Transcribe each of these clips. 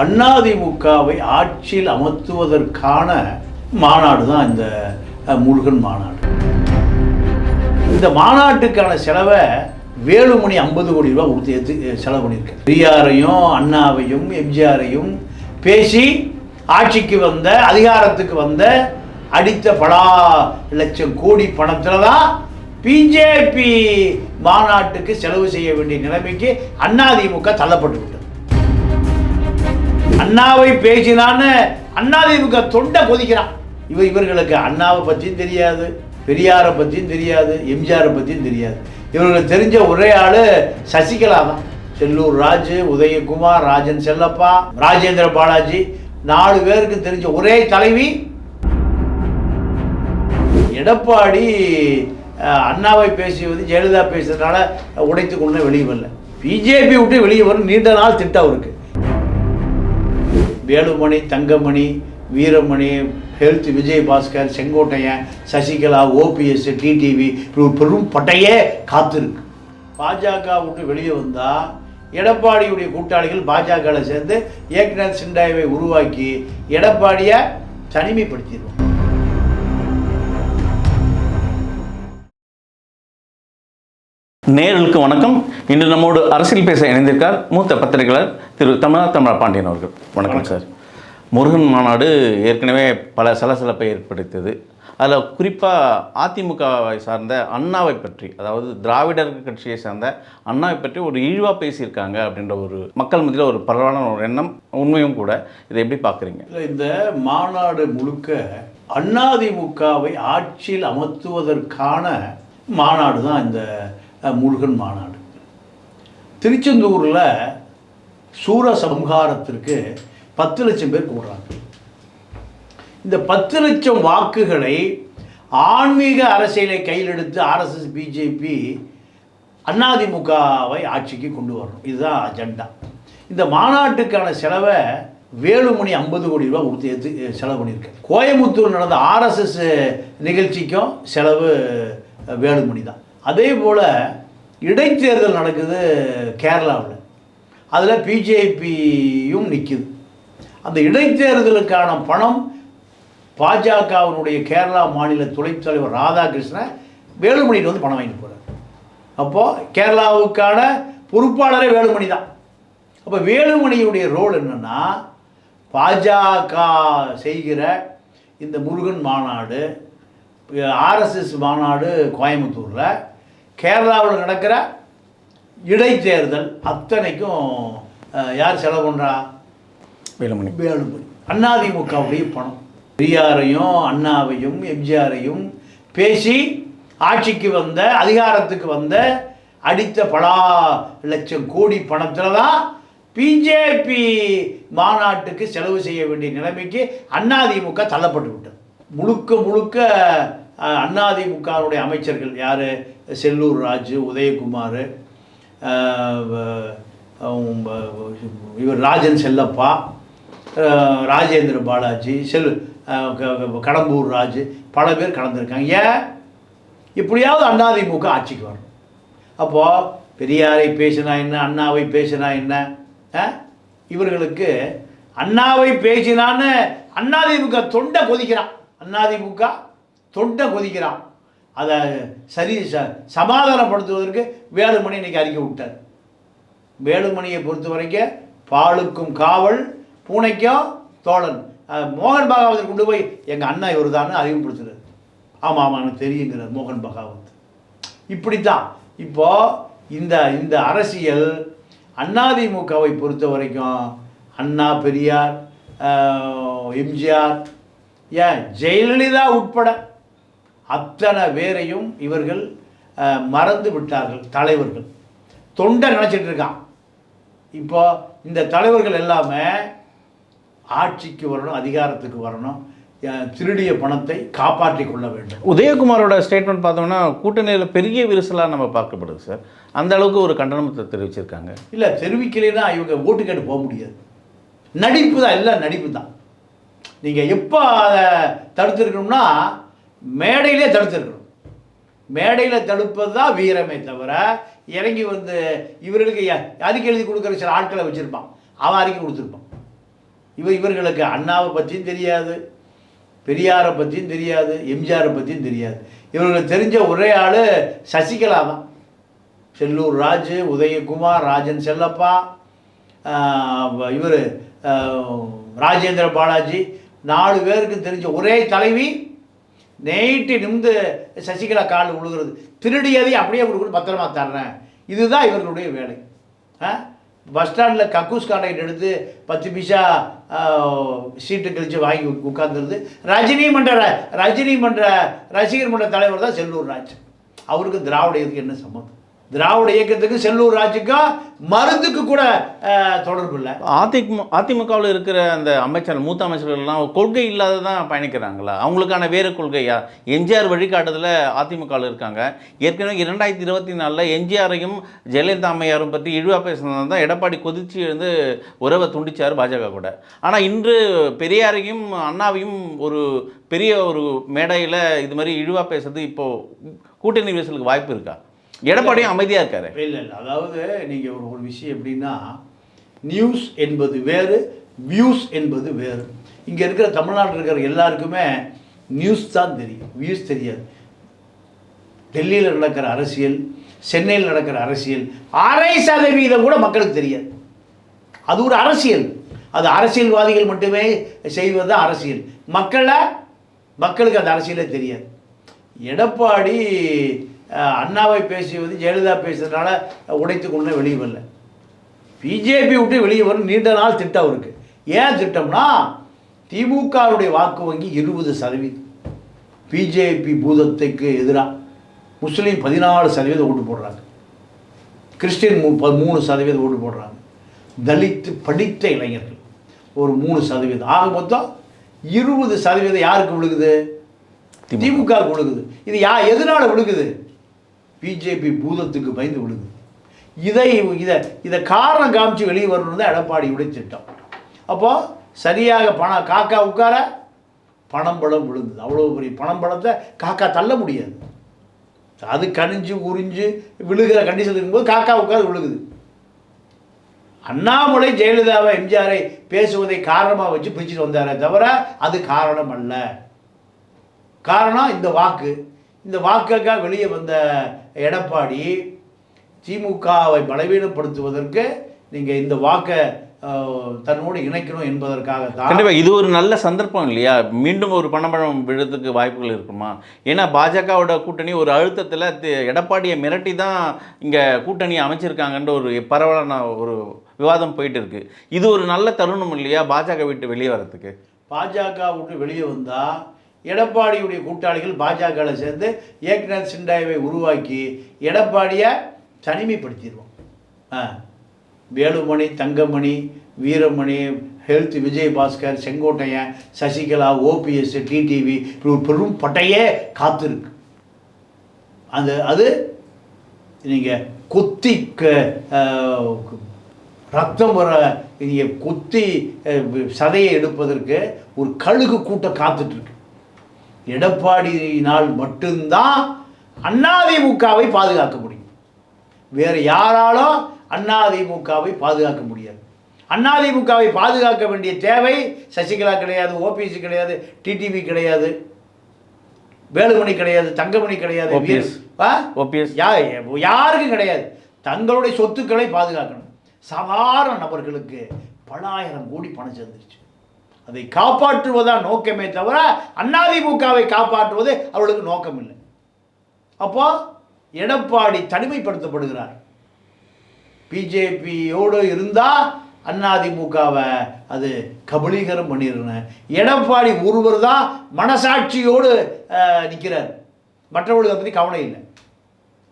அதிமுகவை ஆட்சியில் அமர்த்துவதற்கான மாநாடு தான் இந்த முருகன் மாநாடு. இந்த மாநாட்டுக்கான செலவை வேலுமணி ஐம்பது கோடி ரூபாய் கொடுத்து எடுத்து செலவு பண்ணியிருக்கேன் பெரியாரையும் அண்ணாவையும் எம்ஜிஆரையும் பேசி ஆட்சிக்கு வந்த அதிகாரத்துக்கு வந்த அடித்த பலா லட்சம் கோடி பணத்தில் தான் பிஜேபி மாநாட்டுக்கு செலவு செய்ய வேண்டிய நிலைமைக்கு அதிமுக தள்ளப்பட்டு விட்டது அண்ணாவை பேசினான்னு இவங்க தொண்டை கொதிக்கிறான். இவ இவர்களுக்கு அண்ணாவை பற்றியும் தெரியாது பெரியாரை பற்றியும் தெரியாது எம்ஜிஆரை பற்றியும் தெரியாது. இவர்களுக்கு தெரிஞ்ச ஒரே ஆள் சசிகலா தான். செல்லூர் ராஜு உதயகுமார் ராஜன் செல்லப்பா ராஜேந்திர பாலாஜி நாலு பேருக்கு தெரிஞ்ச ஒரே தலைவி எடப்பாடி அண்ணாவை பேசியது ஜெயலலிதா பேசுறதுனால உடைத்து கொண்டு வெளியே வரல. பிஜேபி விட்டு வெளியே வரும் நீண்ட நாள் திட்டம் அவருக்கு. Velumani Thangamani Veeramani health Vijay Bhaskar Sengottaiyan Sasikala OPS TTV இப்படி ஒரு பெரும் பட்டையே காத்திருக்கு. பாஜக விட்டு வெளியே வந்தால் எடப்பாடியுடைய கூட்டாளிகள் பாஜகவில் சேர்ந்து ஏக்நாத் சிண்டாயவை உருவாக்கி எடப்பாடியை தனிமைப்படுத்திடுவோம் நேர்களுக்கு வணக்கம். இன்று நம்மோடு அரசியல் பேச இணைந்திருக்கார் மூத்த பத்திரிகையாளர் திரு தமிழா தமிழா பாண்டியன் அவர்கள். வணக்கம் சார். முருகன் மாநாடு ஏற்கனவே பல சலசலப்பை ஏற்படுத்தியது. அதில் குறிப்பாக அதிமுகவை சார்ந்த அண்ணாவை பற்றி அதாவது திராவிடர் கட்சியை சார்ந்த அண்ணாவை பற்றி ஒரு இழிவாக பேசியிருக்காங்க அப்படின்ற ஒரு மக்கள் மத்தியில் ஒரு பரவலான ஒரு எண்ணம் உண்மையும் கூட. இதை எப்படி பார்க்குறீங்க? இந்த மாநாடு முழுக்க அண்ணாதிமுகவை ஆட்சியில் அமர்த்துவதற்கான மாநாடு தான் இந்த முருகன் மாநாடு. திருச்செந்தூரில் சூர சம்ஹாரத்திற்கு பத்து லட்சம் பேர் கூடுறாங்க இந்த பத்து லட்சம் வாக்குகளை ஆன்மீக அரசியலை கையில் எடுத்து ஆர்எஸ்எஸ் பிஜேபி அதிமுகவை ஆட்சிக்கு கொண்டு வரணும். இதுதான் அஜெண்டா. இந்த மாநாட்டுக்கான செலவை வேலுமணி ஐம்பது கோடி ரூபாய் கொடுத்து எடுத்து செலவு பண்ணியிருக்கேன் கோயம்புத்தூர் நடந்த ஆர்எஸ்எஸ் நிகழ்ச்சிக்கும் செலவு வேலுமணி தான். அதே போல் இடைத்தேர்தல் நடக்குது கேரளாவில். அதில் பிஜேபியும் நிற்குது அந்த இடைத்தேர்தலுக்கான பணம் பாஜகவினுடைய கேரளா மாநில துணைத் தலைவர் ராதாகிருஷ்ணன் வேலுமணிட்டு வந்து பணம் வாங்கிட்டு போகிறார் அப்போது கேரளாவுக்கான பொறுப்பாளரே வேலுமணி தான். அப்போ வேலுமணியுடைய ரோல் என்னென்னா பாஜக செய்கிற இந்த முருகன் மாநாடு ஆர்எஸ்எஸ் மாநாடு கோயம்புத்தூரில் கேரளாவில் நடக்கிற இடைத்தேர்தல் அத்தனைக்கும் யார் செலவு பண்ணுறா வேலுமணி. வேலுமணி. அதிமுகவுடைய பணம். பெரியாரையும் அண்ணாவையும் எம்ஜிஆரையும் பேசி ஆட்சிக்கு வந்த அதிகாரத்துக்கு வந்த அடித்த பலா லட்சம் கோடி பணத்தில் தான் பிஜேபி மாநாட்டுக்கு செலவு செய்ய வேண்டிய நிலைமைக்கு அதிமுக தள்ளப்பட்டு விட்டது முழுக்க முழுக்க அதிமுகவுடைய அமைச்சர்கள் யார்? செல்லூர் ராஜு உதயகுமார் இவர் ராஜன் செல்லப்பா ராஜேந்திர பாலாஜி செல் க- கடம்பூர் ராஜு பல பேர் கலந்துருக்காங்க. ஏன்? இப்படியாவது அதிமுக ஆட்சிக்கு வரணும். அப்போது பெரியாரை பேசினா என்ன அண்ணாவை பேசினா என்ன? இவர்களுக்கு அண்ணாவை பேசினான்னு அதிமுக தொண்டை கொதிக்கிறான். அதிமுக தொண்டை கொதிக்கிறான். அதை சரி ச சமாதானப்படுத்துவதற்கு வேலுமணி இன்னைக்கு அறிக்கை விட்டார். வேலுமணியை பொறுத்த வரைக்கும் பாலுக்கும் காவல் பூனைக்கும் தோழன். மோகன் பகாவத்தை கொண்டு போய் எங்கள் அண்ணா இவர் தான் அறிவுப்படுத்துகிறார் ஆமாம் ஆமாம் எனக்கு தெரியுங்கிறார் மோகன் பகாவத். இப்படித்தான். இப்போது இந்த இந்த அரசியல் அதிமுகவை பொறுத்த வரைக்கும் அண்ணா பெரியார் எம்ஜிஆர் ஏன் ஜெயலலிதா உட்பட அத்தனை பேரையும் இவர்கள் மறந்து விட்டார்கள் தலைவர்கள். தொண்டை நினச்சிட்டு இருக்கான். இப்போ இந்த தலைவர்கள் எல்லாமே ஆட்சிக்கு வரணும் அதிகாரத்துக்கு வரணும் திருடிய பணத்தை காப்பாற்றி கொள்ள வேண்டும். உதயகுமாரோட ஸ்டேட்மெண்ட் பார்த்தோம்னா கூட்டணியில் பெரிய விரிசலாக நம்ம பார்க்கப்படுது சார் அந்த அளவுக்கு ஒரு கண்டனத்தை தெரிவிச்சிருக்காங்க. இல்லை தெரிவிக்கலைன்னா இவங்க ஓட்டு கேட்டு போக முடியாது. நடிப்பு தான் எல்லாம் நடிப்பு தான். நீங்கள் எப்போ அதை தடுத்திருக்கணும்னா மேடையிலே தடுத்துருக்கணும். மேடையில் தடுப்பது தான் வீரமே தவிர இறங்கி வந்து இவர்களுக்கு அதுக்கு எழுதி கொடுக்குற சில ஆட்களை வச்சுருப்பான். அவன் அறிக்கை கொடுத்துருப்பான். இவ இவர்களுக்கு அண்ணாவை பற்றியும் தெரியாது பெரியாரை பற்றியும் தெரியாது எம்ஜிஆரை பற்றியும் தெரியாது. இவர்களுக்கு தெரிஞ்ச ஒரே ஆள் சசிகலா தான். செல்லூர் ராஜு உதயகுமார் ராஜன் செல்லப்பா இவர் ராஜேந்திர பாலாஜி. நாலு பேருக்கு தெரிஞ்ச ஒரே தலைவி நைட்டு நிமிந்து சசிகலா கால் விழுகிறது திருடியதை அப்படியே கொடுக்கணும் பத்திரமா தர்றேன். இதுதான் இவர்களுடைய வேலை. ஆ? பஸ் ஸ்டாண்டில் கக்கூஸ் கான்ட்ராக்ட் எடுத்து பத்து பைசா சீட்டு கழிச்சு வாங்கி உட்காந்துருது ரஜினி மன்ற ரஜினி மன்ற ரசிகர் மன்ற தலைவர் தான் செல்லூர் ராஜ். அவருக்கு திராவிட இதுக்கு என்ன சம்மந்தம் திராவிட இயக்கத்துக்கு செல்லூர் ராஜுக்கும் மருந்துக்கு கூட தொடர்பு இல்லை. அதிமுக அதிமுகவில் இருக்கிற அந்த அமைச்சர் மூத்த அமைச்சர்கள்லாம் கொள்கை இல்லாத தான் பயணிக்கிறாங்களா? அவங்களுக்கான வேறு கொள்கையா? எம்ஜிஆர் வழிகாட்டுதல அதிமுகவில் இருக்காங்க. ஏற்கனவே இரண்டாயிரத்தி இருபத்தி நாலில் எம்ஜிஆரையும் ஜெயலலிதா அம்மையாரும் பற்றி இழிவாக பேசினது தான் எடப்பாடி கொதிச்சு வந்து உறவை துண்டிச்சார் பாஜக கூட. ஆனால் இன்று பெரியாரையும் அண்ணாவையும் ஒரு பெரிய ஒரு மேடையில் இது மாதிரி இழிவாக பேசுறது இப்போது கூட்டணி பேசலுக்கு வாய்ப்பு இருக்கா? எடப்பாடியும் அமைதியாக இருக்காரு. இல்லை இல்லை. அதாவது நீங்கள் ஒரு ஒரு விஷயம் எப்படின்னா நியூஸ் என்பது வேறு வியூஸ் என்பது வேறு. இங்கே இருக்கிற தமிழ்நாட்டில் இருக்கிற எல்லாருக்குமே நியூஸ் தான் தெரியும். வியூஸ் தெரியாது. டெல்லியில் நடக்கிற அரசியல் சென்னையில் நடக்கிற அரசியல் அரை சதவீதம் கூட மக்களுக்கு தெரியாது. அது ஒரு அரசியல். அது அரசியல்வாதிகள் மட்டுமே செய்வது தான் அரசியல். மக்களை மக்களுக்கு அந்த அரசியலே தெரியாது. எடப்பாடி அண்ணாவை பேசியது ஜெயலலிதா பேசுறதுனால உடைத்து கொண்டு வெளியே வரல. பிஜேபி விட்டு வெளியே வரும் நீண்ட நாள் திட்டம் அவருக்கு ஏன் திட்டம்னா திமுகவுடைய வாக்கு வங்கி இருபது சதவீதம். பிஜேபி பூதத்துக்கு எதிராக முஸ்லீம் பதினாலு சதவீதம் ஓட்டு போடுறாங்க. கிறிஸ்டின் மூ மூணு சதவீதம் ஓட்டு போடுறாங்க. தலித்து படித்த இளைஞர்கள் ஒரு மூணு சதவீதம். ஆக மொத்தம் இருபது சதவீதம் யாருக்கு விழுகுது. திமுக. விழுகுது. இது யா எதனால விழுகுது? பிஜேபி பூதத்துக்கு பயந்து விழுகுது இதை இதை இதை காரணம் காமிச்சு வெளியே வரணும் தான் எடப்பாடியுடைய திட்டம். அப்போது சரியாக பணம் காக்கா உட்கார பணம் பழம் விழுந்தது. அவ்வளோ பெரிய பணம் பழத்தை காக்கா தள்ள முடியாது. அது கனிஞ்சு உறிஞ்சு விழுகிற கண்டிஷன் இருக்கும்போது காக்கா உட்காந்து விழுகுது. அண்ணாமலை ஜெயலலிதாவை எம்ஜிஆரை பேசுவதை காரணமாக வச்சு பிரிச்சுட்டு வந்தாரே தவிர அது காரணம் அல்ல காரணம் இந்த வாக்கு. இந்த வாக்குக்காக வெளியே வந்த எடப்பாடி திமுகவை பலவீனப்படுத்துவதற்கு நீங்கள் இந்த வாக்கை தன்னோடு இணைக்கணும் என்பதற்காகத்தான் கண்டிப்பா இது ஒரு நல்ல சந்தர்ப்பம் இல்லையா? மீண்டும் ஒரு பணபழம் விழுறதுக்கு வாய்ப்புகள் இருக்குமா? ஏன்னா பாஜகவோட கூட்டணி ஒரு அழுத்தத்தில் எடப்பாடியை மிரட்டி தான் இங்கே கூட்டணி அமைச்சிருக்காங்கன்ற ஒரு பரவலான ஒரு விவாதம் போயிட்டு இருக்கு இது ஒரு நல்ல தருணம் இல்லையா பாஜக விட்டு வெளியே வரதுக்கு பாஜக விட்டு வெளியே வந்தால் எடப்பாடியுடைய கூட்டாளிகள் பாஜகவில் சேர்ந்து ஏக்நாத் சிண்டாயவை உருவாக்கி எடப்பாடியை தனிமைப்படுத்திடுவோம். ஆ. Velumani Thangamani Veeramani health Vijay Bhaskar Sengottaiyan Sasikala OPS TTV இப்படி ஒரு பெரும் பட்டையே காத்திருக்கு. அந்த அது நீங்கள் கொத்தி ரத்தம் வர நீங்கள் கொத்தி சதையை எடுப்பதற்கு ஒரு கழுகு கூட்டம் காத்துட்ருக்கு எடப்பாடியினால் மட்டும்தான் அதிமுகவை பாதுகாக்க முடியும். வேறு யாராலும் அதிமுகவை பாதுகாக்க முடியாது. அதிமுகவை பாதுகாக்க வேண்டிய தேவை சசிகலா கிடையாது ஓபிஎஸ் கிடையாது டிடிவி கிடையாது வேலுமணி கிடையாது தங்கமணி கிடையாது? ஓபிஎஸ் யாருக்கும் கிடையாது. தங்களுடைய சொத்துக்களை பாதுகாக்கணும். சாதாரண நபர்களுக்கு பல ஆயிரம் கோடி பணம் சேர்ந்துருச்சு. அதை காப்பாற்றுவதா நோக்கமே தவிர அதிமுகவை காப்பாற்றுவது அவர்களுக்கு நோக்கம் இல்லை அப்போ எடப்பாடி தனிமைப்படுத்தப்படுகிறார். பிஜேபியோடு இருந்தால் அதிமுகவை அது கபலீகரம் பண்ணிடுறேன் எடப்பாடி ஒருவர் தான் மனசாட்சியோடு நிற்கிறார் மற்றவர்களுக்கு அதை பற்றி கவலை இல்லை.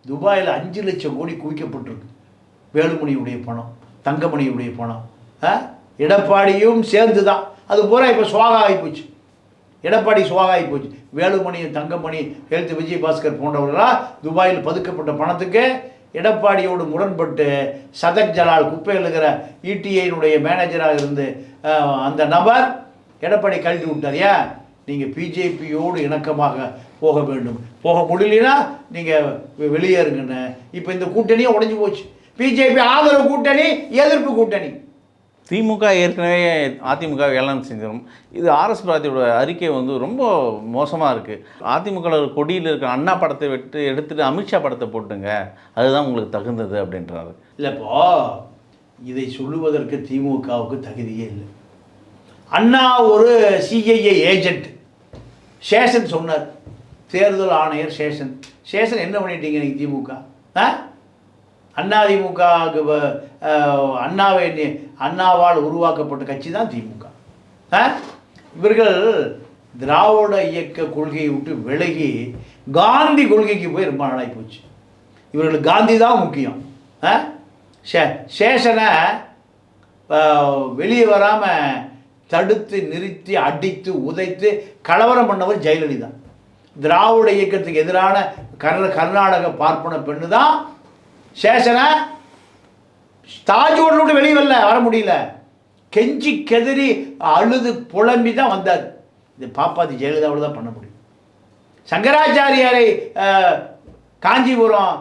துபாயில் அஞ்சு லட்சம் கோடி குவிக்கப்பட்டிருக்கு. வேலுமணியுடைய பணம் தங்கமணியுடைய பணம். ஆ? எடப்பாடியும் சேர்ந்து தான் அது பூரா இப்போ சுவாகா ஆகிப்போச்சு எடப்பாடி சுவாகா ஆகிப்போச்சு வேலுமணி தங்கமணி ஹெல்த் விஜய் பாஸ்கர் போன்றவர்களாக துபாயில் பதுக்கப்பட்ட பணத்துக்கு எடப்பாடியோடு முரண்பட்டு சதக் ஜலால் குப்பை எழுகிற இடிஐனுடைய மேனேஜராக இருந்து அந்த நபர் எடப்பாடி கழட்டி விட்டார். ஏன்? நீங்கள் பிஜேபியோடு இணக்கமாக போக வேண்டும். போக முடியலனா நீங்கள் வெளியேறுங்கன்னு. இப்போ இந்த கூட்டணியே உடஞ்சி போச்சு. பிஜேபி ஆதரவு கூட்டணி எதிர்ப்பு கூட்டணி. திமுக ஏற்கனவே அதிமுக ஏளனம் செஞ்சிடும் இது ஆர்எஸ் பாரதியோட அறிக்கை வந்து ரொம்ப மோசமாக இருக்குது அதிமுக கொடியில் இருக்கிற அண்ணா படத்தை விட்டு எடுத்துகிட்டு அமித்ஷா படத்தை போட்டுங்க. அதுதான் உங்களுக்கு தகுந்தது அப்படின்றாரு. இல்லைப்போ இதை சொல்லுவதற்கு திமுகவுக்கு தகுதியே இல்லை. அண்ணா ஒரு சிஐஏ ஏஜென்ட் சேஷன் சொன்னார். தேர்தல் ஆணையர் சேஷன். சேஷன் என்ன பண்ணிட்டீங்க நீங்கள் திமுக? ஆ? அதிமுக அண்ணாவை அண்ணாவால் உருவாக்கப்பட்ட கட்சி தான் திமுக. ஆ? இவர்கள் திராவிட இயக்க கொள்கையை விட்டு விலகி காந்தி கொள்கைக்கு போய் ரொம்ப நாளாகி போச்சு. இவர்களுக்கு காந்தி தான் முக்கியம். ஆ? சே- சேஷனை வெளியே வராமல் தடுத்து நிறுத்தி அடித்து உதைத்து கலவரம் பண்ணவர் ஜெயலலிதா. திராவிட இயக்கத்துக்கு எதிரான கர் கர்நாடக பார்ப்பன பெண்ணு தான் சேஷனை தாஜ் விட்டு வெளியே வரல வர முடியல. கெஞ்சி கெதறி அழுது புலம்பி தான் வந்தார். இது பாப்பாத்தி ஜெயலலிதாவோட தான் பண்ண முடியும். சங்கராச்சாரியாரை காஞ்சிபுரம்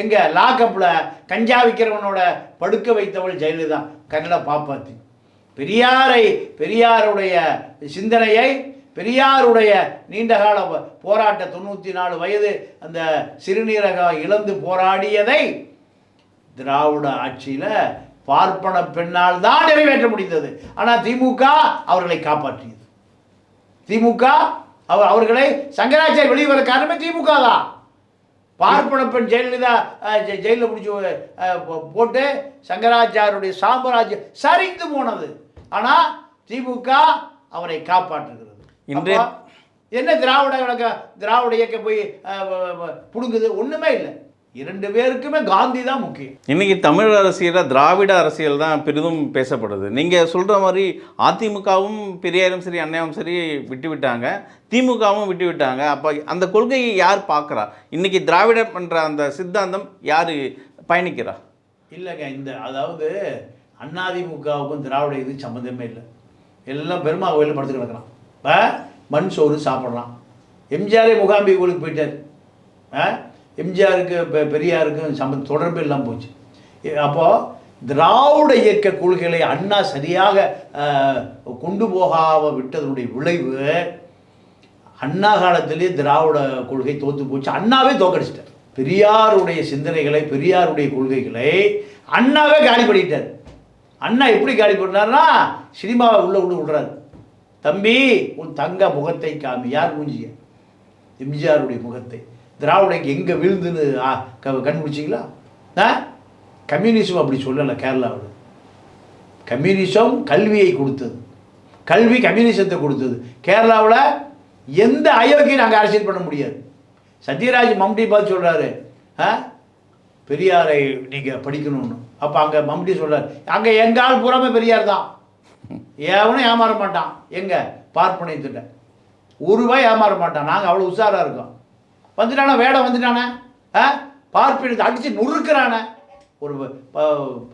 எங்கே லாக்கப்பில் கஞ்சா விற்கிறவனோட படுக்க வைத்தவள் ஜெயலலிதா கன்னட பாப்பாத்தி. பெரியாரை பெரியாருடைய சிந்தனையை பெரியாருடைய நீண்டகால போராட்ட தொண்ணூற்றி நாலு வயது அந்த சிறுநீரகம் இழந்து போராடியதை திராவிட ஆட்சியில் பார்ப்பன பெண்ணால் தான் நிறைவேற்ற முடிந்தது. ஆனால் திமுக அவர்களை காப்பாற்றியது. திமுக அவர் அவர்களை சங்கராச்சாரி வெளியே வர காரணமே திமுக தான். பார்ப்பன பெண் ஜெயலலிதா ஜெயிலில் பிடிச்சி போட்டு சங்கராச்சாரியுடைய சாம்ராஜ்யம் சரிந்து போனது. ஆனால் திமுக அவரை காப்பாற்றுகிறது. இன்றைய- என்ன திராவிட திராவிட இயக்க போய் புடுங்குது? ஒன்றுமே இல்லை. இரண்டு பேருக்குமே காந்தி தான் முக்கியம். இன்னைக்கு தமிழ் அரசியலில் திராவிட அரசியல் தான் பெரிதும் பேசப்படுது. நீங்கள் சொல்கிற மாதிரி அதிமுகவும் பெரியாரும் சரி அண்ணையும் சரி விட்டு விட்டாங்க திமுகவும் விட்டு விட்டாங்க அப்போ அந்த கொள்கையை யார் பார்க்குறா? இன்னைக்கு திராவிடம் என்ற அந்த சித்தாந்தம் யார் பயணிக்கிறா? இல்லைங்க இந்த அதாவது அதிமுகவுக்கும் திராவிட இது சம்மந்தமே இல்லை. எல்லாம் பெருமா கோயிலில் படுத்து கிடக்குறான். ஆ? மண் சோறு சாப்பிட்றான் எம்ஜிஆரே முகாம்பி கோயிலுக்கு போயிட்டார். ஆ? எம்ஜிஆருக்கு பெரியாருக்கும் சம்ப தொடர்பு இல்லாமல் போச்சு. அப்போது திராவிட இயக்க கொள்கைகளை அண்ணா சரியாக கொண்டு போகாம விட்டதனுடைய விளைவு அண்ணா காலத்திலே திராவிட கொள்கை தோற்று போச்சு. அண்ணாவே தோக்கடிச்சிட்டார் பெரியாருடைய சிந்தனைகளை பெரியாருடைய கொள்கைகளை அண்ணாவே காலி பண்ணிட்டார். அண்ணா எப்படி காலி பண்ணார்னா சினிமாவை உள்ளே விட்டு விடுறாரு. தம்பி உன் தங்க முகத்தை காமி. யார் மூஞ்சிய? எம்ஜிஆருடைய முகத்தை. திராவிடக்கு எங்கே விழுந்துன்னு ஆ, கண்டுபிடிச்சிங்களா? ஆ? கம்யூனிசம் அப்படி சொல்லலை கேரளாவில். கம்யூனிசம் கல்வியை கொடுத்தது. கல்வி கம்யூனிசத்தை கொடுத்தது. கேரளாவில் எந்த அயோக்கியும் நாங்கள் அரசியல் பண்ண முடியாது? சத்யராஜ் மம்டி பார்த்து சொல்கிறாரு ஆ? பெரியாரை நீங்கள் படிக்கணும்னு. அப்போ அங்கே மம்டி சொல்கிறார் அங்கே எங்கால் ஆள் பூராமே பெரியார் தான். எவனும் ஏமாற மாட்டான். எங்க? திட்ட ஒரு ரூபாய் ஏமாற மாட்டான். நாங்கள் அவ்வளோ உஷாராக இருக்கோம். வந்துட்டானா வேடம் வந்துட்டானே? ஆ? பார்ப்பனத்தை அடித்து நொறுக்கிறானே? ஒரு ப-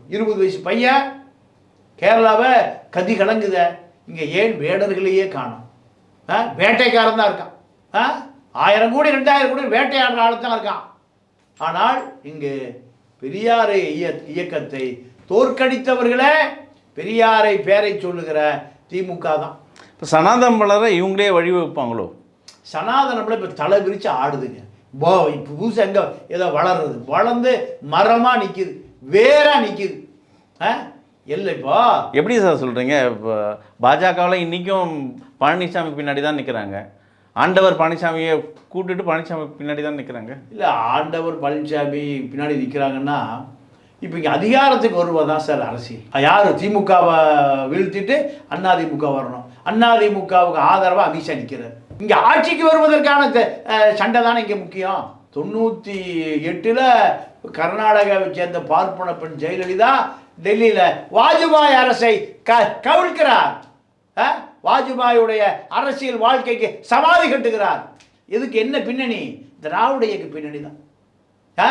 இருபது வயசு பையன் கேரளாவை கதி கலங்குத. இங்கே ஏன் வேடர்களையே காணும்? ஆ? வேட்டைக்காரன் தான் இருக்கான். ஆ? ஆயிரம் கோடி ரெண்டாயிரம் கோடி வேட்டையாடுற ஆள் தான் இருக்கான். ஆனால் இங்கு பெரியாரை இய- இயக்கத்தை தோற்கடித்தவர்களே பெரியாரை பேரை சொல்லுகிற திமுக தான். இப்போ சனாதம்பளரை இவங்களே வழிவகுப்பாங்களோ? சனாதனம்ல இப்போ தலை விரிச்சு ஆடுதுங்க. போ இப்போ புதுசு எங்கே ஏதோ வளருது வளர்ந்து மரமாக நிற்கிது வேராக நிற்கிது ஆ? இல்லை இப்போ. எப்படி சார் சொல்கிறீங்க இப்போ பாஜகவில் இன்றைக்கும் பழனிசாமி பின்னாடி தான் நிற்கிறாங்க ஆண்டவர் பழனிசாமியை கூட்டிட்டு பழனிசாமி பின்னாடி தான் நிற்கிறாங்க இல்லை ஆண்டவர் பழனிசாமி பின்னாடி நிற்கிறாங்கன்னா இப்போ இங்கே அதிகாரத்துக்கு வருவது தான் சார் அரசியல். யார்? திமுகவை வீழ்த்திட்டு அதிமுக வரணும். அதிமுகவுக்கு ஆதரவாக அமித்ஷா நிற்கிறார் இங்கே ஆட்சிக்கு வருவதற்கான சண்டை தானே இங்கே முக்கியம். தொண்ணூற்றி எட்டில் கர்நாடகாவை சேர்ந்த பார்ப்பன பெண் ஜெயலலிதா டெல்லியில் வாஜ்பாய் அரசை க கவிழ்க்கிறார். வாஜ்பாயுடைய அரசியல் வாழ்க்கைக்கு சமாதி கட்டுகிறார். இதுக்கு என்ன பின்னணி? திராவிட இயக்க பின்னணி தான். ஆ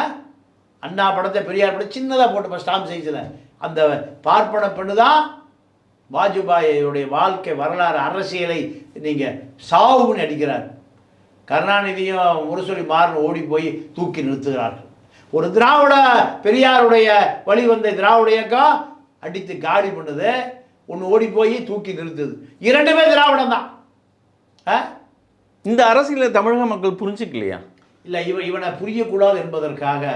அண்ணா படத்தை பெரியார் படம் சின்னதாக போட்டு ஸ்டாம்ப் சைஸில். அந்த பார்ப்பன பெண்ணு தான் வாஜ்பாயுடைய வாழ்க்கை வரலாறு அரசியலை நீங்கள் சாவுன்னு அடிக்கிறார். கருணாநிதியும் முரசொலி மாறன் ஓடி போய் தூக்கி நிறுத்துகிறார்கள். ஒரு திராவிட பெரியாருடைய வழி வந்த திராவிட இயக்கம் அடித்து காலி பண்ணுது ஒன்று ஓடி போய் தூக்கி நிறுத்துது. இரண்டுமே திராவிடம் தான். இந்த அரசியலை தமிழக மக்கள் புரிஞ்சுக்கலையா? இல்லை இவன் இவனை புரியக்கூடாது என்பதற்காக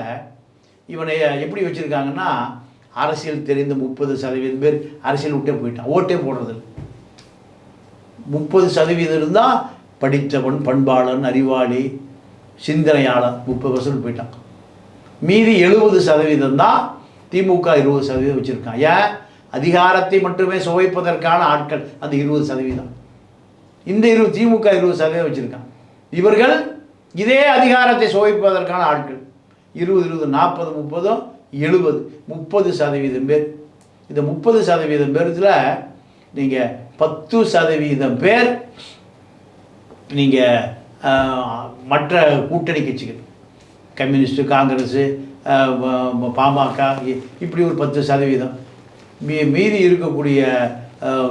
இவனை எப்படி வச்சுருக்காங்கன்னா அரசியல் தெரிந்த முப்பது சதவீதம் பேர் அரசியல் விட்டே போயிட்டான் ஓட்டே போடுறது முப்பது சதவீதம் இருந்தால் படித்தவன் பண்பாளன் அறிவாளி சிந்தனையாளன் முப்பது பர்சன்ட் போயிட்டான். மீதி எழுபது சதவீதம் தான் திமுக இருபது சதவீதம் வச்சுருக்கான். ஏன்? அதிகாரத்தை மட்டுமே சுவைப்பதற்கான ஆட்கள் அந்த இருபது சதவீதம். இந்த இரு திமுக இருபது சதவீதம் வச்சுருக்கான். இவர்கள் இதே அதிகாரத்தை சுவைப்பதற்கான ஆட்கள். இருபது இருபது நாற்பது முப்பதும் எழுபது முப்பது சதவீதம் பேர். இந்த முப்பது சதவீதம் பேரத்தில் நீங்கள் பத்து சதவீதம் பேர் நீங்கள் மற்ற கூட்டணி கட்சிகள் கம்யூனிஸ்ட்டு காங்கிரஸு பாமக இ- இப்படி ஒரு பத்து சதவீதம். மீ மீதி இருக்கக்கூடிய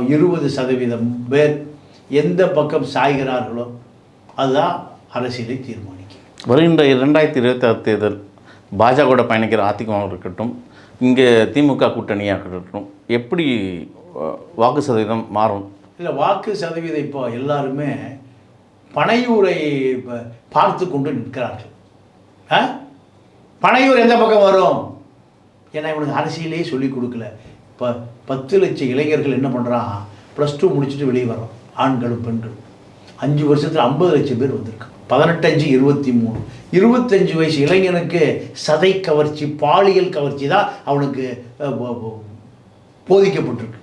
இருபது சதவீதம் பேர் எந்த பக்கம் சாய்கிறார்களோ அதுதான் அரசியலை தீர்மானிக்கும். வருகின்ற இரண்டாயிரத்தி இருபத்தி ஆறு தேர்தல் பாஜகவோட பயணிக்கிற அதிமுக இருக்கட்டும் இங்கே திமுக கூட்டணியாக இருக்கட்டும் எப்படி வாக்கு சதவீதம் மாறும்? இல்லை வாக்கு சதவீதம் இப்போ எல்லாருமே பனையூரை பார்த்து கொண்டு நிற்கிறார்கள். ஆ பனையூர் எந்த பக்கம் வரும்? ஏன்னா இவனுக்கு அரசியலே சொல்லிக் கொடுக்கல. இப்போ பத்து லட்சம் இளைஞர்கள் என்ன பண்ணுறான் ப்ளஸ் டூ முடிச்சுட்டு வெளியே வரோம் ஆண்களும் பெண்களும். அஞ்சு வருஷத்தில் ஐம்பது லட்சம் பேர் வந்துருக்கான் பதினெட்டு அஞ்சு இருபத்தி மூணு. இருபத்தஞ்சு வயசு இளைஞனுக்கு சதை கவர்ச்சி பாலியல் கவர்ச்சி தான் அவனுக்கு போதிக்கப்பட்டிருக்கு.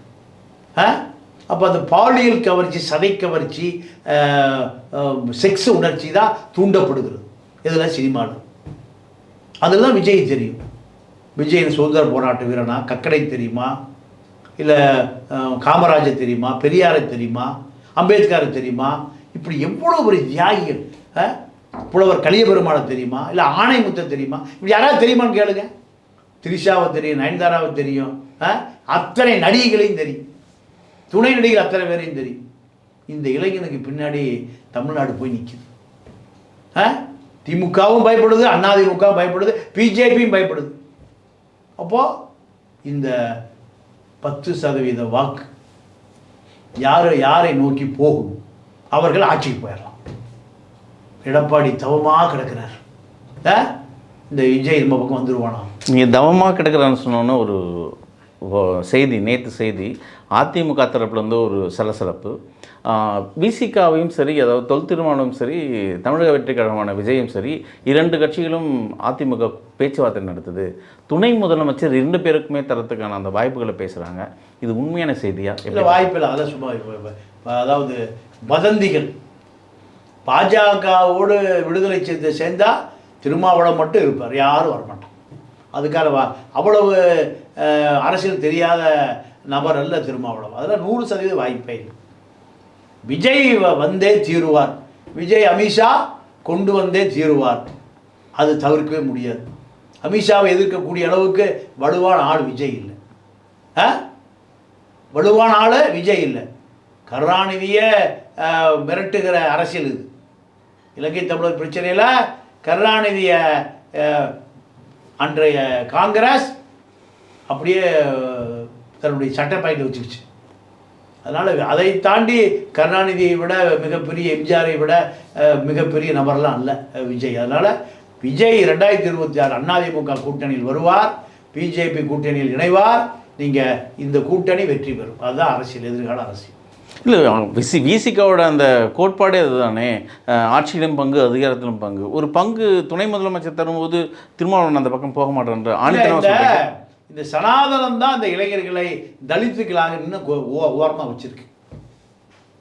அப்போ அந்த பாலியல் கவர்ச்சி சதை கவர்ச்சி செக்ஸ் உணர்ச்சி தான் தூண்டப்படுகிறது. இதில் சினிமாவில் அதில் தான் விஜய் தெரியும். விஜயின் சுதந்திர போராட்ட வீரனா? கக்கடை தெரியுமா? இல்லை காமராஜர் தெரியுமா? பெரியாரை தெரியுமா? அம்பேத்கரை தெரியுமா? இப்படி எவ்வளோ ஒரு தியாகிகள் புலவர் கலிய கலியபெருமாளை தெரியுமா? இல்லை ஆணைமுத்தை தெரியுமா? இப்படி யாராவது தெரியுமான்னு கேளுங்க. திரிஷாவை தெரியும் நயன்தாராவை தெரியும் அத்தனை நடிகைகளையும் தெரியும். துணை நடிகர் அத்தனை பேரையும் தெரியும். இந்த இளைஞனுக்கு பின்னாடி தமிழ்நாடு போய் நிற்கிது ஆ? திமுகவும் பயப்படுது அதிமுகவும் பயப்படுது பிஜேபியும் பயப்படுது. அப்போது இந்த பத்து சதவீத வாக்கு யார் யாரை நோக்கி போகும்? அவர்கள் ஆட்சிக்கு போயிடலாம். எடப்பாடி தவமாக கிடக்கிறார்? இந்த விஜய் நம்ம பக்கம் வந்துருவானா? நீங்கள் தவமாக கிடக்குறான்னு சொன்னோன்னே ஒரு செய்தி நேற்று செய்தி அதிமுக தரப்புலேருந்து ஒரு சலசலப்பு. விசிகாவையும் சரி அதாவது தொல் திருமாவளவும் சரி தமிழக வெற்றி கழகமான விஜயும் சரி இரண்டு கட்சிகளும் அதிமுக பேச்சுவார்த்தை நடத்துது. துணை முதலமைச்சர் இரண்டு பேருக்குமே தரத்துக்கான அந்த வாய்ப்புகளை பேசுகிறாங்க இது உண்மையான செய்தியா? இல்லை வாய்ப்பில்லை. அதான் சும்மா அதாவது வதந்திகள். பாஜகவோடு விடுதலை சேர்ந்து சேர்ந்தால் திருமாவளம் மட்டும் இருப்பார் யாரும் வரமாட்டான். அதுக்காக வா அவ்வளவு அரசியல் தெரியாத நபர் அல்ல திருமாவளம் அதில் நூறு சதவீத வாய்ப்பே இல்லை. விஜய் வ- வந்தே தீருவார். விஜய் அமித்ஷா கொண்டு வந்தே தீருவார். அது தவிர்க்கவே முடியாது. அமித்ஷாவை எதிர்க்கக்கூடிய அளவுக்கு வலுவான ஆள் விஜய் இல்லை. ஆ வலுவான ஆள் விஜய் இல்லை. கருணாநிதியை மிரட்டுகிற அரசியல் இது. இலங்கை தமிழர் பிரச்சனையில் கருணாநிதியை அன்றைய காங்கிரஸ் அப்படியே தன்னுடைய தன்னுடைய சட்டப்பாய்க்கு வச்சுக்கிச்சு. அதனால் அதை தாண்டி கருணாநிதியை விட மிகப்பெரிய எம்ஜிஆரை விட மிகப்பெரிய நபர்லாம் அல்ல விஜய். அதனால் விஜய் ரெண்டாயிரத்தி இருபத்தி ஆறு அதிமுக கூட்டணியில் வருவார் பிஜேபி கூட்டணியில் இணைவார் நீங்கள் இந்த கூட்டணி வெற்றி பெறும். அதுதான் அரசியல் எதிர்கால அரசியல். இல்லை விசி விசிகாவோட அந்த கோட்பாடே அதுதானே. ஆட்சியிலும் பங்கு அதிகாரத்திலும் பங்கு. ஒரு பங்கு துணை முதலமைச்சர் தரும்போது திருமாவளவன் அந்த பக்கம் போக மாட்டேன்ற ஆணித்தனமாக இந்த சனாதனம் தான் இந்த இளைஞர்களை தலித்துக்களாக இன்னும் ஓரமாக வச்சிருக்கு.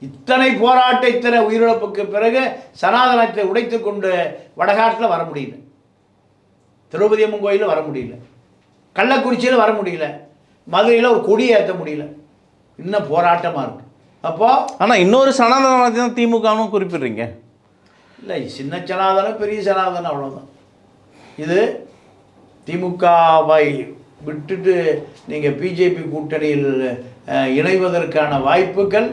இத்தனை போராட்ட இத்தனை உயிரிழப்புக்கு பிறகு சனாதனத்தை உடைத்து கொண்டு வடகாட்டில் வர முடியல. திரௌபதி அம்மன் கோயிலில் வர முடியல. கள்ளக்குறிச்சியில் வர முடியல. மதுரையில் ஒரு கொடி ஏற்ற முடியல. இன்னும் போராட்டமாக இருக்கு. அப்போ? ஆனால் இன்னொரு சனாதனவாதி தான் திமுகனும் குறிப்பிடுறீங்க. இல்லை சின்ன சனாதனம் பெரிய சனாதனம் அவ்வளோதான் இது திமுகவை விட்டுட்டு நீங்கள் பிஜேபி கூட்டணியில் இணைவதற்கான வாய்ப்புகள்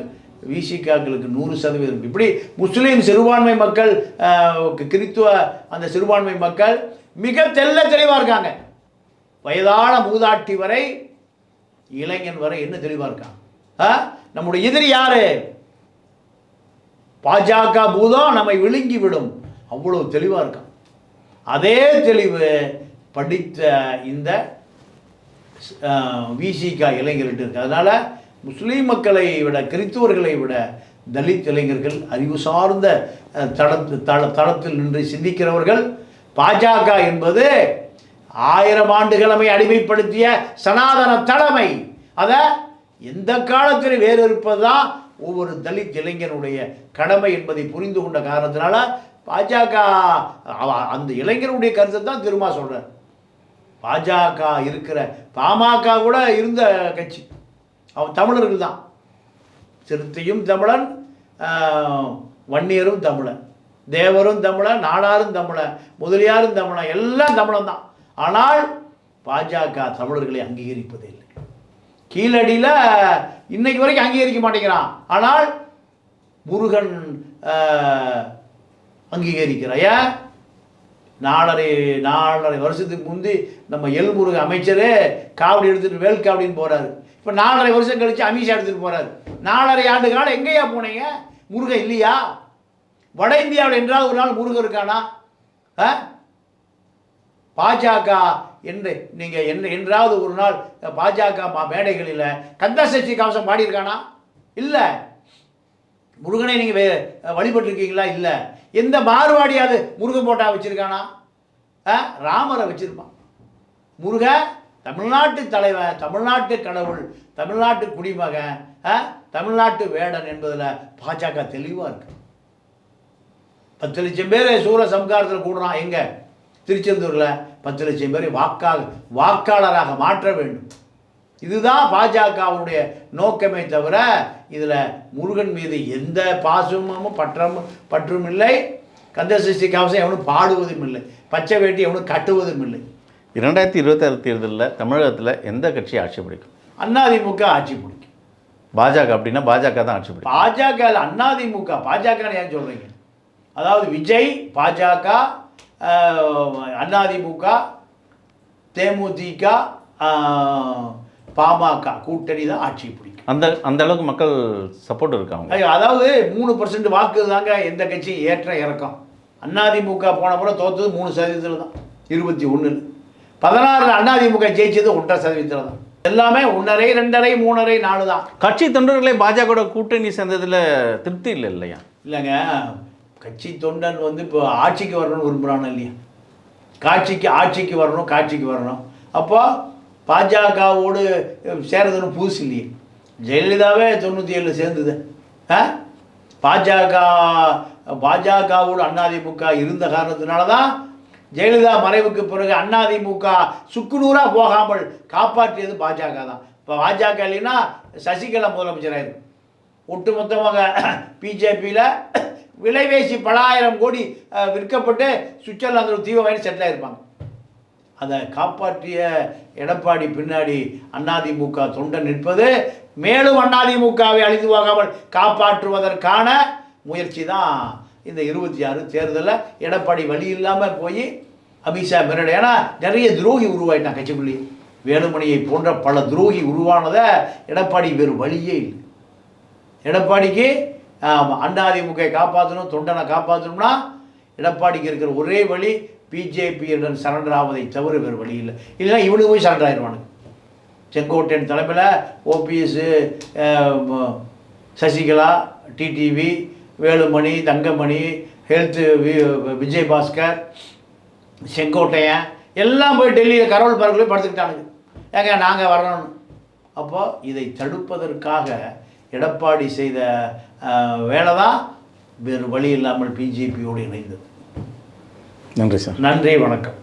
விசிகாக்களுக்கு நூறு சதவீதம். இப்படி முஸ்லீம் சிறுபான்மை மக்கள் கிறித்துவ அந்த சிறுபான்மை மக்கள் மிக தெள்ள தெளிவாக இருக்காங்க. வயதான மூதாட்டி வரை இளைஞன் வரை என்ன தெளிவாக இருக்கான்? ஆ? நம்முடைய எதிரி யாரு? பாஜக பூதம் நம்மை விழுங்கி விடும் அவ்வளவு தெளிவாக இருக்கான். அதே தெளிவு படித்த இந்த விசிகா இளைஞர்கிட்ட இருக்கு. அதனால முஸ்லீம் மக்களை விட கிறித்துவர்களை விட தலித் இளைஞர்கள் அறிவு சார்ந்த தளத்து தள தளத்தில் நின்று சிந்திக்கிறவர்கள் பாஜக என்பது ஆயிரம் ஆண்டுகளமை அடிமைப்படுத்திய சனாதன தலைமை. அதை எந்த காலத்திலும் வேறு இருப்பதுதான் ஒவ்வொரு தலித் இளைஞனுடைய கடமை என்பதை புரிந்து கொண்ட காரணத்தினால பாஜக அவ- அந்த இளைஞருடைய கருத்தை தான் திரும்ப சொல்றார். பாஜக இருக்கிற பாமக கூட இருந்த கட்சி. அவன் தமிழர்கள் தான். சிறுத்தையும் தமிழன் வன்னியரும் தமிழன். தேவரும் தமிழன் நாடாரும் தமிழன் முதலியாரும் தமிழன் எல்லாம் தமிழன் தான். ஆனால் பாஜக தமிழர்களை அங்கீகரிப்பதில்லை. கீழடியில் இன்னைக்கு வரைக்கும் அங்கீகரிக்க மாட்டேங்கிறான். ஆனால் முருகன் அங்கீகரிக்கிறாய நாலரை நாலரை வருஷத்துக்கு முந்தி நம்ம எல்முருக அமைச்சரே காவடி எடுத்துட்டு வேல் காவடின்னு போறாரு. இப்போ நாலரை வருஷம் கழிச்சு அமித்ஷா எடுத்துட்டு போறாரு. நாலரை ஆண்டு காலம் எங்கேயா போனீங்க? முருகன் இல்லையா? வட இந்தியாவில் என்றால் ஒரு நாள் முருகன் இருக்கானா? ஆ? பாஜக என்று நீங்கள் என்ன என்றாவது ஒரு நாள் பாஜக மா- மேடைகளில் கந்தசஷ்டி கவசம் பாடியிருக்கானா? இல்லை. முருகனை நீங்கள் வழிபட்டிருக்கீங்களா? இல்லை. எந்த மாறுபாடியாவது முருகன் போட்டா வச்சுருக்கானா? ஆ? ராமரை வச்சுருப்பான். முருக தமிழ்நாட்டு தலைவர் தமிழ்நாட்டு கடவுள் தமிழ்நாட்டு குடிமகன் ஆ? தமிழ்நாட்டு வேடன் என்பதில் பாஜக தெளிவாக இருக்கு. பத்து லட்சம் பேர் சூர சம்காரத்தில் கூடுறான். எங்கே? திருச்செந்தூரில். பத்து லட்சம் பேரை வாக்காக வாக்காளராக மாற்ற வேண்டும். இதுதான் பாஜகவுடைய நோக்கமே தவிர இதில் முருகன் மீது எந்த பாசமும் பற்றம் பற்றும் இல்லை. கந்தசஷ்டி கவசம் எவனும் பாடுவதும் இல்லை. பச்சை வேட்டி எவனும் கட்டுவதும் இல்லை. இரண்டாயிரத்தி இருபத்தாறு தேர்தலில் தமிழகத்தில் எந்த கட்சி ஆட்சி பிடிக்கும்? அதிமுக ஆட்சி பிடிக்கும். பாஜக அப்படின்னா பாஜக தான் ஆட்சி பிடிக்கும். பாஜக அதிமுக பாஜக ஏன் சொல்றீங்க? அதாவது விஜய் பாஜக அதிமுக தேமுதிக பாமக கூட்டணி தான் ஆட்சி பிடிக்கும். அந்த அந்த அளவுக்கு மக்கள் சப்போர்ட் இருக்காங்க அதாவது மூணு பர்சன்ட் வாக்கு தாங்க எந்த கட்சி ஏற்ற இறக்கம். அதிமுக போன முறை தோத்தது மூணு சதவீதத்தில் தான் இருபத்தி ஒன்றில் பதினாறில் அதிமுக ஜெயிச்சது ஒன்றரை சதவீதத்தில் தான். எல்லாமே ஒன்றரை ரெண்டரை மூணரை நாலு தான். கட்சி தொண்டர்களே பாஜகவோட கூட்டணி சேர்ந்ததுல திருப்தி இல்லை இல்லையா? இல்லைங்க. கட்சி தொண்டன் வந்து இப்போ ஆட்சிக்கு வரணும்னு விரும்புகிறானு இல்லையா? காட்சிக்கு ஆட்சிக்கு வரணும் காட்சிக்கு வரணும். அப்போ பாஜகவோடு சேர்றதுன்னு புதுசு இல்லையே? ஜெயலலிதாவே தொண்ணூற்றி ஏழில் சேர்ந்தது. ஆ? பாஜக பாஜகவோடு அதிமுக இருந்த காரணத்தினால தான் ஜெயலலிதா மறைவுக்கு பிறகு அதிமுக சுக்குநூறாக போகாமல் காப்பாற்றியது பாஜக தான். இப்போ பாஜக இல்லைன்னா சசிகலா முதலமைச்சராயிரு. ஒட்டுமொத்தமாக பிஜேபியில் விலைவேசி பலாயிரம் கோடி விற்கப்பட்டு சுவிட்சர்லாந்து தீவிர வாங்கி செட்டில் ஆயிருப்பாங்க. அதை காப்பாற்றிய எடப்பாடி பின்னாடி அதிமுக தொண்டன் நிற்பது. மேலும் அதிமுகவை அழிந்து போகாமல் காப்பாற்றுவதற்கான முயற்சி தான் இந்த இருபத்தி ஆறு தேர்தலில். எடப்பாடி வழி இல்லாமல் போய் அமித்ஷா மிரட. ஏன்னா நிறைய துரோகி உருவாயிட்டான் கட்சிக்குள்ளேயே. வேலுமணியை போன்ற பல துரோகி உருவானதை எடப்பாடி வேறு வழியே இல்லை. எடப்பாடிக்கு அண்ணாதிமுகை காப்பாற்றணும் தொண்டனை காப்பாற்றணும்னா எடப்பாடிக்கு இருக்கிற ஒரே வழி பிஜேபியுடன் சரண்டர் ஆவதை தவிர வேறு வழி இல்லை. இல்லைன்னா இவனுக்கு போய் சரண்டர் ஆயிடுவானுங்க செங்கோட்டையன் தலைமையில் OPS Sasikala TTV Velumani Thangamani health Vijay Bhaskar Sengottaiyan எல்லாம் போய் டெல்லியில் கரோல் பார்க்கில் படுத்துக்கிட்டானுங்க. ஏங்க நாங்கள் வரணும். அப்போ இதை தடுப்பதற்காக எடப்பாடி செய்த வேலை தான் வேறு வழி இல்லாமல் பிஜேபியோடு இணைந்தது. நன்றி சார். நன்றி வணக்கம்.